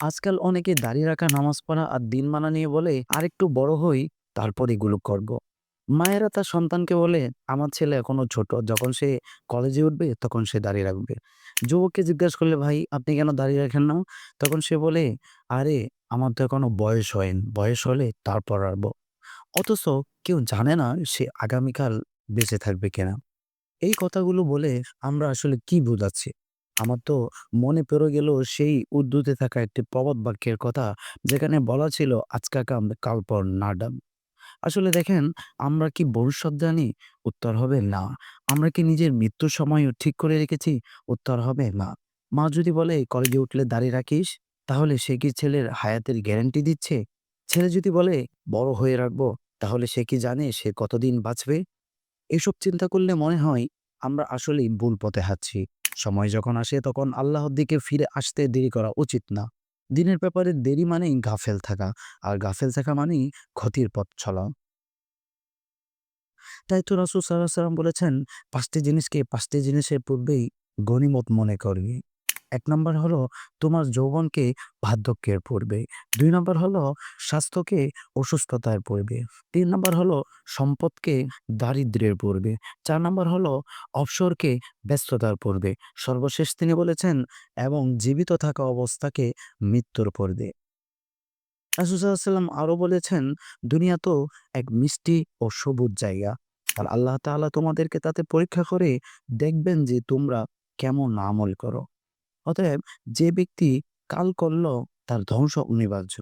আজকাল অনেকে দাঁড়িয়ে রাখা নামাজ পড়া আর দিন মানা নিয়ে বলে, আরেকটু বড় হই, তারপর এগুলো করব। মায়েরা তার সন্তানকে বলে, আমার ছেলে এখনও ছোট, যখন সে কলেজে উঠবে, তখন সে দাঁড়িয়ে রাখবে যুবককে জিজ্ঞাসা করলে, ভাই, আপনি কেন দাঁড়িয়ে রাখেন না তখন সে বলে, আরে, আমার তো এখনও বয়স হয়নি বয়স হলে তারপর রাখব অথচ কেউ জানে না সে আগামীকাল বেঁচে থাকবে কিনা এই কথাগুলো বলে আমরা আসলে কি বোঝাচ্ছি? আমার তো মনে পড়ে গেল সেই উর্দুতে থাকা একটি প্রবাদ বাক্যের কথা যেখানে বলা ছিল আজকা কাম কাল পর না ডাম। আসলে দেখেন আমরা কি ভবিষ্যৎ জানি? উত্তর হবে না। আমরা কি নিজের মৃত্যুর সময়ও ঠিক করে রেখেছি? উত্তর হবে না। মা যদি বলে কলেজে উঠলে দাঁড়িয়ে রাখিস, তাহলে সে কি ছেলের হায়াতের গ্যারান্টি দিচ্ছে? ছেলে যদি বলে বড় হয়ে রাখব, তাহলে সে কি জানে সে কতদিন বাঁচবে? এসব চিন্তা করলে মনে হয় আমরা আসলেই ভুল পথে হাঁটছি। সময় যখন আসে তখন আল্লাহর দিকে ফিরে আসতে দেরি করা উচিত না। দিনের ব্যাপারে দেরি মানেই গাফেল থাকা, আর গাফেল থাকা মানেই ক্ষতির পথ চলা। তাই তো রাসুল সাল্লাহ সাল্লাম বলেছেন, পাঁচটি জিনিসকে পাঁচটি জিনিসের পূর্বেই গণিমত মনে করবি। ১ নম্বর হলো তোমার যৌবনকে বার্ধক্যের পূর্বে। ২ নাম্বার হলো স্বাস্থ্যকে অসুস্থতার পূর্বে। ৩ নাম্বার হলো সম্পদকে দারিদ্র্যের পূর্বে। ৪ নাম্বার হলো অবসরকে ব্যস্ততার পূর্বে। সর্বশেষ তিনি বলেছেন, এবং জীবিত থাকা অবস্থাকে মৃত্যুর পূর্বে। রাসূল সাল্লাল্লাহু আলাইহি ওয়াসাল্লাম আরও বলেছেন, দুনিয়া তো এক মিষ্টি ও সবুজ জায়গা। আর আল্লাহ তাআলা তোমাদেরকে তাতে পরীক্ষা করে দেখবেন যে তোমরা কেমন আমল করো। অতএব যে ব্যক্তি কাল করল তার ধ্বংস অনিবার্য।